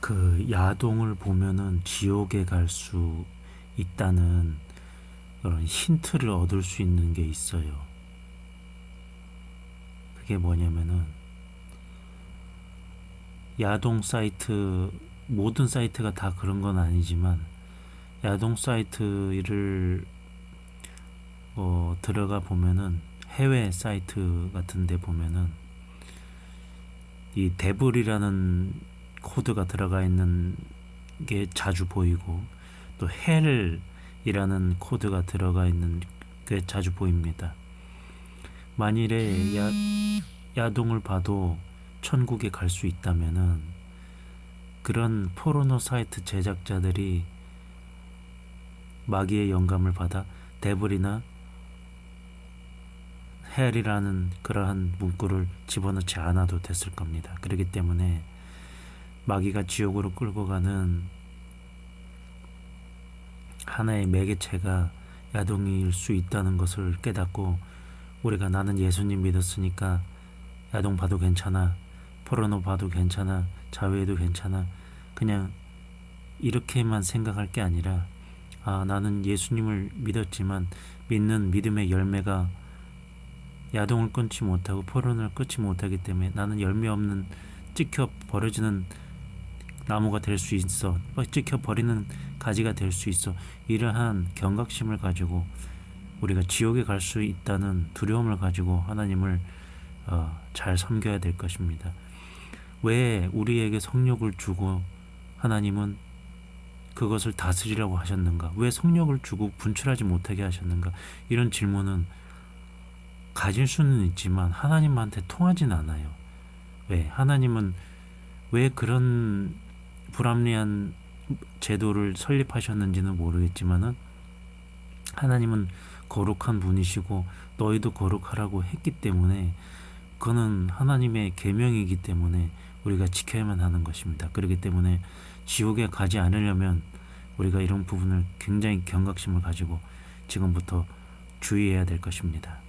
그 야동을 보면은 지옥에 갈 수 있다는 그런 힌트를 얻을 수 있는 게 있어요. 그게 뭐냐면은 야동 사이트 모든 사이트가 다 그런 건 아니지만 야동 사이트를 어, 들어가 보면은 해외 사이트 같은 데 보면은 이 데블이라는 코드가 들어가 있는 게 자주 보이고 또 헬이라는 코드가 들어가 있는 게 자주 보입니다. 만일에 야, 야동을 봐도 천국에 갈 수 있다면은 그런 포르노 사이트 제작자들이 마귀의 영감을 받아 데블이나 헬이라는 그러한 문구를 집어넣지 않아도 됐을 겁니다. 그렇기 때문에 마귀가 지옥으로 끌고 가는 하나의 매개체가 야동일 수 있다는 것을 깨닫고 우리가 나는 예수님 믿었으니까 야동 봐도 괜찮아 포르노 봐도 괜찮아 자외해도 괜찮아 그냥 이렇게만 생각할 게 아니라 아 나는 예수님을 믿었지만 믿는 믿음의 열매가 야동을 끊지 못하고 포르노를 끊지 못하기 때문에 나는 열매 없는 찍혀 버려지는 나무가 될 수 있어 찍혀 버리는 가지가 될 수 있어 이러한 경각심을 가지고 우리가 지옥에 갈 수 있다는 두려움을 가지고 하나님을 어, 잘 섬겨야 될 것입니다. 왜 우리에게 성욕을 주고 하나님은 그것을 다스리라고 하셨는가? 왜 성욕을 주고 분출하지 못하게 하셨는가? 이런 질문은 가질 수는 있지만 하나님한테 통하진 않아요. 왜? 하나님은 왜 그런 불합리한 제도를 설립하셨는지는 모르겠지만은 하나님은 거룩한 분이시고 너희도 거룩하라고 했기 때문에 그거는 하나님의 계명이기 때문에 우리가 지켜야만 하는 것입니다. 그렇기 때문에 지옥에 가지 않으려면 우리가 이런 부분을 굉장히 경각심을 가지고 지금부터 주의해야 될 것입니다.